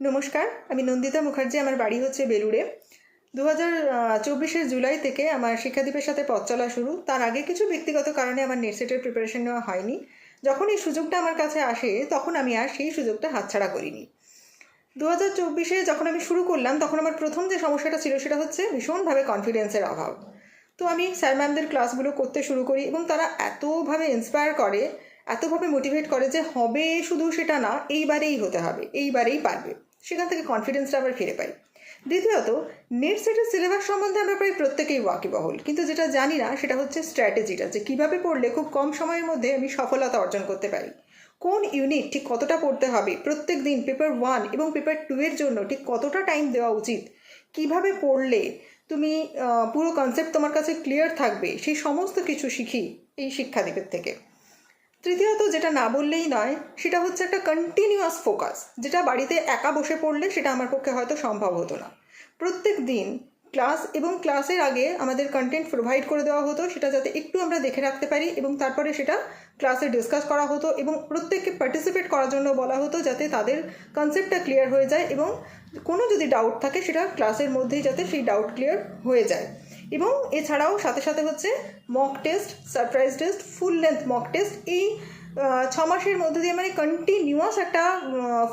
নমস্কার, আমি নন্দিতা মুখার্জি, আমার বাড়ি হচ্ছে বেলুড়ে। দু হাজার চব্বিশের জুলাই থেকে আমার শিক্ষাদীপের সাথে পথ চলা শুরু। তার আগে কিছু ব্যক্তিগত কারণে আমার নেট সেটের প্রিপারেশন নেওয়া হয়নি। যখন এই সুযোগটা আমার কাছে আসে, তখন আমি আর সেই সুযোগটা হাতছাড়া করিনি। দু হাজার চব্বিশে যখন আমি শুরু করলাম, তখন আমার প্রথম যে সমস্যাটা ছিল, সেটা হচ্ছে ভীষণভাবে কনফিডেন্সের অভাব। তো আমি স্যার ম্যামদের ক্লাসগুলো করতে শুরু করি এবং তারা এতভাবে ইন্সপায়ার করে, এতভাবে মোটিভেট করে যে হবে শুধু সেটা না, এইবারেই হতে হবে, এইবারেই পারবে। সেখান থেকে কনফিডেন্সটা আবার ফিরে পাই। দ্বিতীয়ত নেট সেটের সিলেবাস সম্বন্ধে আমরা প্রায় প্রত্যেকেই ওয়াকিবহল। কিন্তু যেটা জানি না, সেটা হচ্ছে স্ট্র্যাটেজিটা যে কীভাবে পড়লে খুব কম সময়ের মধ্যে আমি সফলতা অর্জন করতে পারি। কোন ইউনিট ঠিক কতটা পড়তে হবে, প্রত্যেক দিন পেপার ওয়ান এবং পেপার টু এর জন্য ঠিক কতটা টাইম দেওয়া উচিত, কীভাবে পড়লে তুমি পুরো কনসেপ্ট তোমার কাছে ক্লিয়ার থাকবে, সেই সমস্ত কিছু শিখি এই শিক্ষাদীপের থেকে। তৃতীয়ত যেটা না বললেই নয়, সেটা হচ্ছে একটা কন্টিনিউয়াস ফোকাস যেটা বাড়িতে একা বসে পড়লে সেটা আমার পক্ষে হয়তো সম্ভব হতো না। প্রত্যেক দিন ক্লাস এবং ক্লাসের আগে আমাদের কন্টেন্ট প্রোভাইড করে দেওয়া হতো, সেটা যাতে একটু আমরা দেখে রাখতে পারি এবং তারপরে সেটা ক্লাসে ডিসকাস করা হতো এবং প্রত্যেককে পার্টিসিপেট করার জন্য বলা হতো যাতে তাদের কনসেপ্টটা ক্লিয়ার হয়ে যায় এবং কোনো যদি ডাউট থাকে সেটা ক্লাসের মধ্যেই যাতে সেই ডাউট ক্লিয়ার হয়ে যায়। এবং এছাড়াও সাথে সাথে হচ্ছে mock test surprise test full length mock test এই ছ মাসের মধ্যে দিয়ে মানে কন্টিনিউয়াস একটা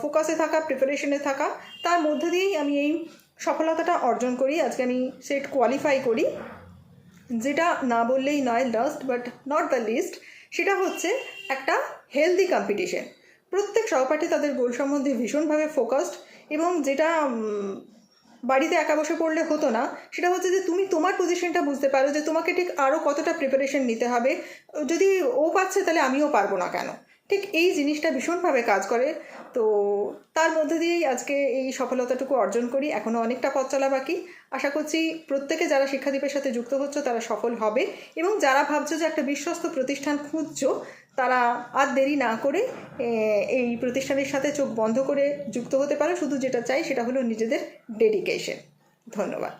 ফোকাসে থাকা প্রিপারেশনে থাকা, তার মধ্যে দিয়েই আমি এই সফলতাটা অর্জন করি। আজকে আমি সেট কোয়ালিফাই করি। যেটা না বললেই নয় last but not the least সেটা হচ্ছে একটা হেলদি কম্পিটিশন প্রত্যেক সহপাঠী তাদের গোল সম্বন্ধে ভীষণভাবে ফোকাসড এবং যেটা বাড়িতে একা বসে পড়লে হতো না। সেটা হচ্ছে যে তুমি তোমার পজিশনটা বুঝতে পারো যে তোমাকে ঠিক আরও কতটা প্রিপারেশন নিতে হবে। যদি ও পাচ্ছে তাহলে আমিও পারব না কেন? ঠিক এই জিনিসটা ভীষণভাবে কাজ করে। তো তার মধ্যে দিয়েই আজকে এই সফলতাটুকু অর্জন করি। এখনও অনেকটা পথ চলা বাকি। আশা করছি প্রত্যেকে যারা শিক্ষাদীপের সাথে যুক্ত হচ্ছে তারা সফল হবে। এবং যারা ভাবছ যে একটা বিশ্বস্ত প্রতিষ্ঠান খুঁজছো তারা আর দেরি না করে এই প্রতিষ্ঠানের সাথে চোখ বন্ধ করে যুক্ত হতে পারে। শুধু যেটা চাই সেটা হলো নিজেদের ডেডিকেশন ধন্যবাদ।